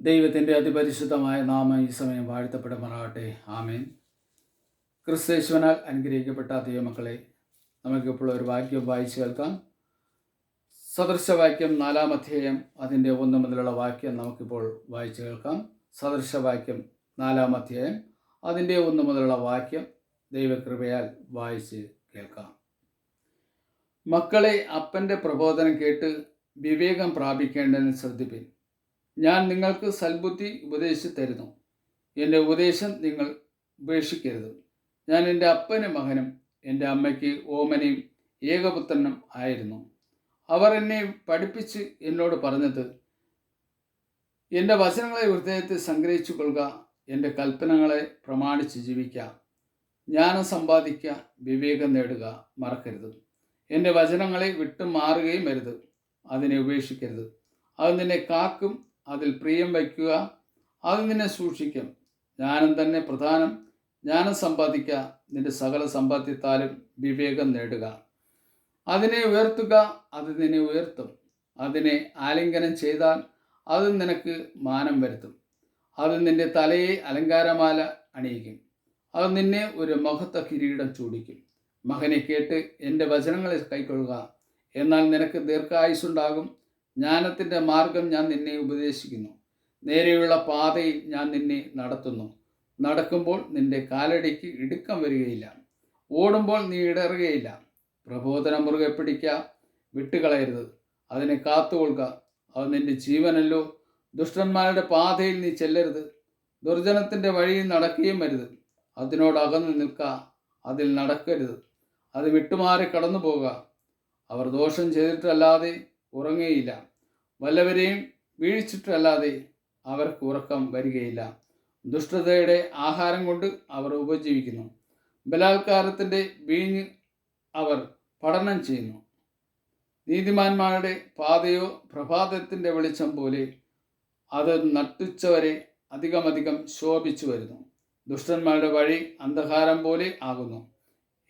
ദൈവത്തിന്റെ അതിപരിശുദ്ധമായ നാമം ഈ സമയം വാഴ്ത്തപ്പെടുമാറാകട്ടെ. ആമേൻ. ക്രിസ്തേശ്വനാൽ അനുഗ്രഹിക്കപ്പെട്ട ദൈവമക്കളെ നമുക്കിപ്പോൾ ഒരു വാക്യം വായിച്ചു കേൾക്കാം. സദൃശവാക്യം നാലാം അധ്യായം അതിന്റെ ഒന്ന് മുതലുള്ള വാക്യം നമുക്കിപ്പോൾ വായിച്ചു കേൾക്കാം. സദൃശവാക്യം നാലാം അധ്യായം അതിന്റെ ഒന്ന് മുതലുള്ള വാക്യം ദൈവകൃപയാൽ വായിച്ച് കേൾക്കാം. മക്കളെ അപ്പന്റെ പ്രബോധനം കേട്ട് വിവേകം പ്രാപിക്കേണ്ടതിന് ശ്രദ്ധിപ്പിൻ. ഞാൻ നിങ്ങൾക്ക് സൽബുദ്ധി ഉപദേശിച്ചു തരുന്നു എന്റെ ഉപദേശം നിങ്ങൾ ഉപേക്ഷിക്കരുത്. ഞാൻ എന്റെ അപ്പനും മകനും എന്റെ അമ്മയ്ക്ക് ഓമനയും ഏകപുത്രനും ആയിരുന്നു. അവർ എന്നെ പഠിപ്പിച്ച് എന്നോട് പറഞ്ഞത് എന്റെ വചനങ്ങളെ ഹൃദയത്തിൽ സംഗ്രഹിച്ചു കൊള്ളുക എന്റെ കൽപ്പനകളെ പ്രമാണിച്ച് ജീവിക്കുക ജ്ഞാനം സമ്പാദിക്കുക വിവേകം നേടുക മറക്കരുത്. എന്റെ വചനങ്ങളെ വിട്ടു മാറുകയും വരുത് അതിനെ ഉപേക്ഷിക്കരുത്. അത് നിന്നെ കാക്കും അതിൽ പ്രിയം വയ്ക്കുക. അത് നിന്നെ സൂക്ഷിക്കും. ജ്ഞാനം തന്നെ പ്രധാനം. ജ്ഞാനം സമ്പാദിക്കുക. നിന്റെ സകല സമ്പാദ്യത്താലും വിവേകം നേടുക. അതിനെ ഉയർത്തുക അത് നിന്നെ ഉയർത്തും. അതിനെ ആലിംഗനം ചെയ്താൽ അത് നിനക്ക് മാനം വരുത്തും. അത് നിന്റെ തലയെ അലങ്കാരമാല അണിയിക്കും. അത് നിന്നെ ഒരു മഹത്വ കിരീടം ചൂടിക്കും. മകനെ കേട്ട് എന്റെ വചനങ്ങളെ കൈക്കൊള്ളുക. എന്നാൽ നിനക്ക് ദീർഘായുസുണ്ടാകും ജ്ഞാനത്തിന്റെ മാർഗം ഞാൻ നിന്നെ ഉപദേശിക്കുന്നു. നേരെയുള്ള പാതയിൽ ഞാൻ നിന്നെ നടത്തുന്നു. നടക്കുമ്പോൾ നിന്റെ കാലടിക്ക് ഇടുക്കം വരികയില്ല. ഓടുമ്പോൾ നീ ഇടറുകയില്ല. പ്രബോധനം മുറുകെ പിടിക്കുക വിട്ടുകളയരുത്. അതിനെ കാത്തുകൊള്ളുക. അത് നിന്റെ ജീവനല്ലോ. ദുഷ്ടന്മാരുടെ പാതയിൽ നീ ചെല്ലരുത്. ദുർജനത്തിന്റെ വഴിയിൽ നടക്കുകയും വരുത് അതിനോട് അകന്നു നിൽക്കുക അതിൽ നടക്കരുത്. അത് വിട്ടുമാറി കടന്നു പോകുക അവർ ദോഷം ചെയ്തിട്ടല്ലാതെ ഉറങ്ങുകയില്ല വല്ലവരെയും വീഴിച്ചിട്ടല്ലാതെ അവർക്ക് ഉറക്കം വരികയില്ല. ദുഷ്ടതയുടെ ആഹാരം കൊണ്ട് അവർ ഉപജീവിക്കുന്നു. ബലാത്കാരത്തിന്റെ വീഞ്ഞ് അവർ പഠനം ചെയ്യുന്നു. നീതിമാന്മാരുടെ പാതയോ പ്രഭാതത്തിന്റെ വെളിച്ചം പോലെ അത് നട്ടുച്ചവരെ അധികമധികം ശോഭിച്ചു വരുന്നു. ദുഷ്ടന്മാരുടെ വഴി അന്ധകാരം പോലെ ആകുന്നു.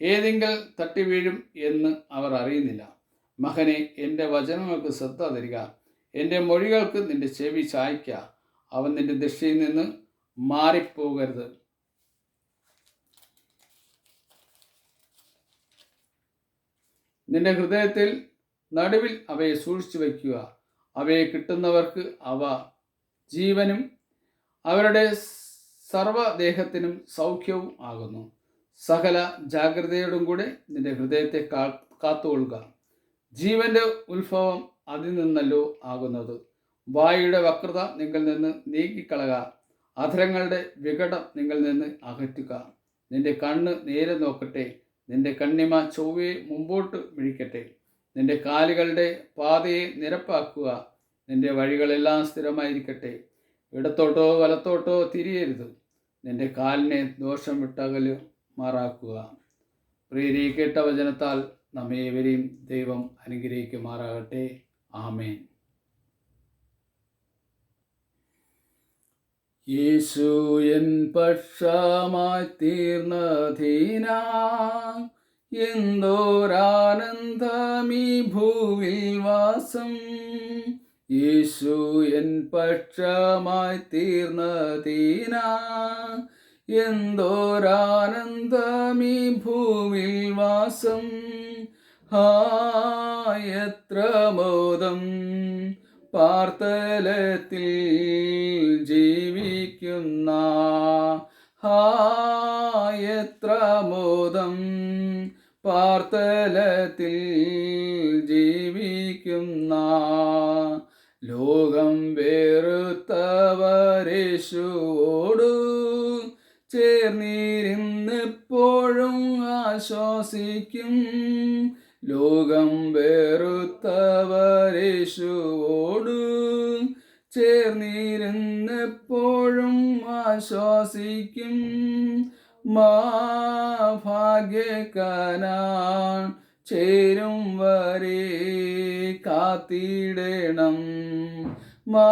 ഏതെങ്കിൽ തട്ടി വീഴും എന്ന് അവർ അറിയുന്നില്ല. മകനെ എന്റെ വചനങ്ങൾക്ക് ശ്രദ്ധ തരിക. എന്റെ മൊഴികൾക്ക് നിന്റെ ചെവി ചായ്ക്ക. അവൻ നിന്റെ ദൃഷ്ടിയിൽ നിന്ന് മാറിപ്പോകരുത്. നിന്റെ ഹൃദയത്തിൽ നടുവിൽ അവയെ സൂക്ഷിച്ചു വയ്ക്കുക. അവയെ കിട്ടുന്നവർക്ക് അവ ജീവനും അവരുടെ സർവദേഹത്തിനും സൗഖ്യവും ആകുന്നു. സകല ജാഗ്രതയോടും കൂടെ നിന്റെ ഹൃദയത്തെ കാത്തുകൊള്ളുക. ജീവന്റെ ഉത്ഭവം അതിൽ നിന്നല്ലോ ആകുന്നത്. വായുടെ വക്രത നിങ്ങൾ നിന്ന് നീക്കിക്കളക. അധരങ്ങളുടെ വികടം നിങ്ങൾ നിന്ന് അകറ്റുക. നിന്റെ കണ്ണ് നേരെ നോക്കട്ടെ. നിന്റെ കണ്ണിമ ചൊവ്വയെ മുമ്പോട്ട് വിഴിക്കട്ടെ നിന്റെ കാലുകളുടെ പാതയെ നിരപ്പാക്കുക. നിന്റെ വഴികളെല്ലാം സ്ഥിരമായിരിക്കട്ടെ. ഇടത്തോട്ടോ വലത്തോട്ടോ തിരിയരുത്. നിന്റെ കാലിനെ ദോഷം വിട്ടകൽ മാറാക്കുക പ്രീതി കേട്ട വചനത്താൽ നമ്മേവരെയും ദൈവം അനുഗ്രഹിക്കുമാറാകട്ടെ. ആമേൻ. യേശു എൻ പക്ഷമായി തീർന്നധീന എന്തോരാനന്ദമീ ഭൂവിൽ വാസം. യേശു എൻ പക്ഷമായി തീർന്നധീന എന്തോരാനന്ദമീ ഭൂവിൽ വാസം. ഹായത്ര മോദം. പാർത്തലത്തിൽ ജീവിക്കുന്ന ഹായത്ര മോദം. പാർത്തലത്തിൽ ജീവിക്കുന്ന ലോകം വേറുത്തവരേശുവോടു ചേർന്നിരുന്നിപ്പോഴും ആശ്വസിക്കും. ലോകം വേറുത്തവരേശുവോടു ചേർന്നിരുന്നെപ്പോഴും ആശ്വാസിക്കും മാ ചേരും വരെ കാത്തിടണം. മാ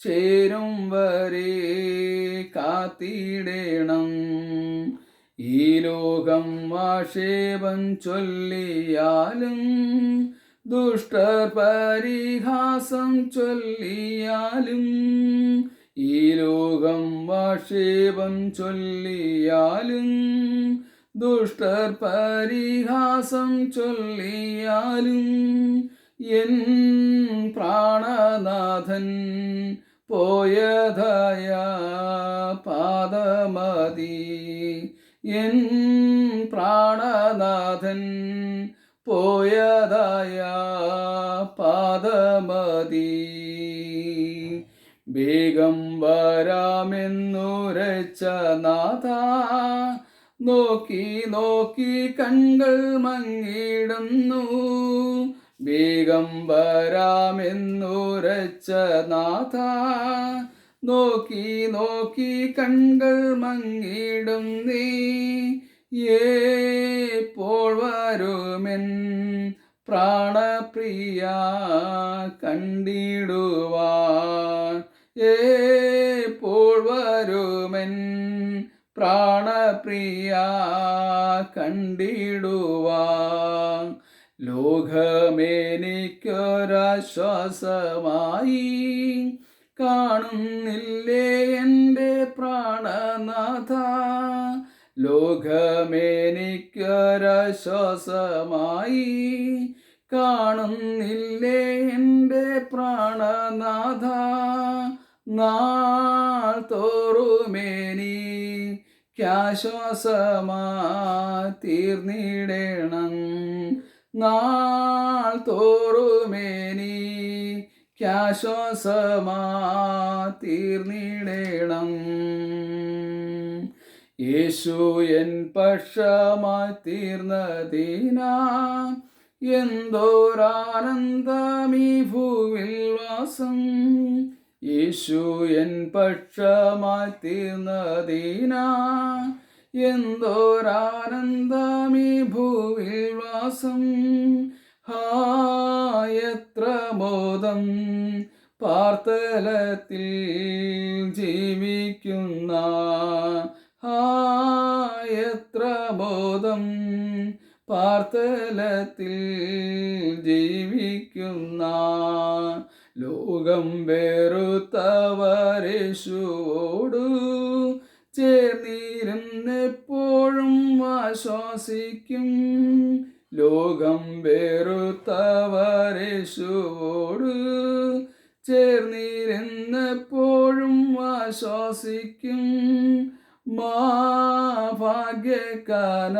ചേരും വരെ കാത്തിടണം. ഈ ലോകം ആക്ഷേപം ചൊല്ലിയാലും ദുഷ്ടർ പരിഹാസം ചൊല്ലിയാലും ഈ ലോകം വാഷേപം ചൊല്ലിയാലും ദുഷ്ടർ പരിഹാസം ചൊല്ലിയാലും എൻ പ്രാണനാഥൻ പോയതായ പാദമതി. എൻ പ്രാണനാഥൻ പോയതായ പാദമതി. വേഗം വരാമെന്നുരച്ച നാഥ നോക്കി നോക്കി കണ്ണുകൾ മങ്ങിടുന്നു വേഗം വരാമെന്നുരച്ച നാഥ നോക്കി നോക്കി കൺകൾ മങ്ങിടും നീ. ഏപ്പോൾ വരുമെൻ പ്രാണപ്രിയ കണ്ടിടുവാൻ. ഏപ്പോൾ വരുമെൻ പ്രാണപ്രിയ കണ്ടിടുവാൻ. ലോകമേനിക്കൊരാശ്വാസമായി കാണുന്നില്ലേ എന്റെ പ്രാണനാഥ? ലോകമേനിക്കൊരാശ്വാസമായി കാണുന്നില്ലേ എന്റെ പ്രാണനാഥ? നാൾ തോറുമേനി നാൾ തോറുമേനി ക്യാശ്വാസമാ യേശു എൻ പക്ഷമായി തീർന്നതിനാ എന്തോരാനന്ദമീ ഭൂവിൽ വാസം. യേശു എൻ പക്ഷമായി എന്തോരാനന്ദമീ ഭൂവിൽ വാസം. ഹായത്ര മോദം പാർത്തലത്തിൽ ജീവിക്കുന്ന എത്ര ബോധം പാർത്തലത്തിൽ ജീവിക്കുന്ന ലോകം വെറുത്തവരേശുവോടു ചേർന്നിരുന്നെപ്പോഴും ആശ്വാസിക്കും. ലോകം വെറുത്തവരേശുവോടു ചേർന്നിരുന്നെപ്പോഴും ആശ്വാസിക്കും മാ ഭാഗ്യക്കാനാൾ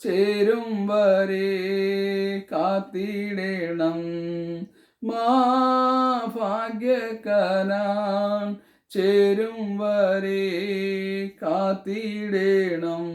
ചേരും വരെ കാത്തിടണം. മാ ചേരും വരെ കാത്തിടണം.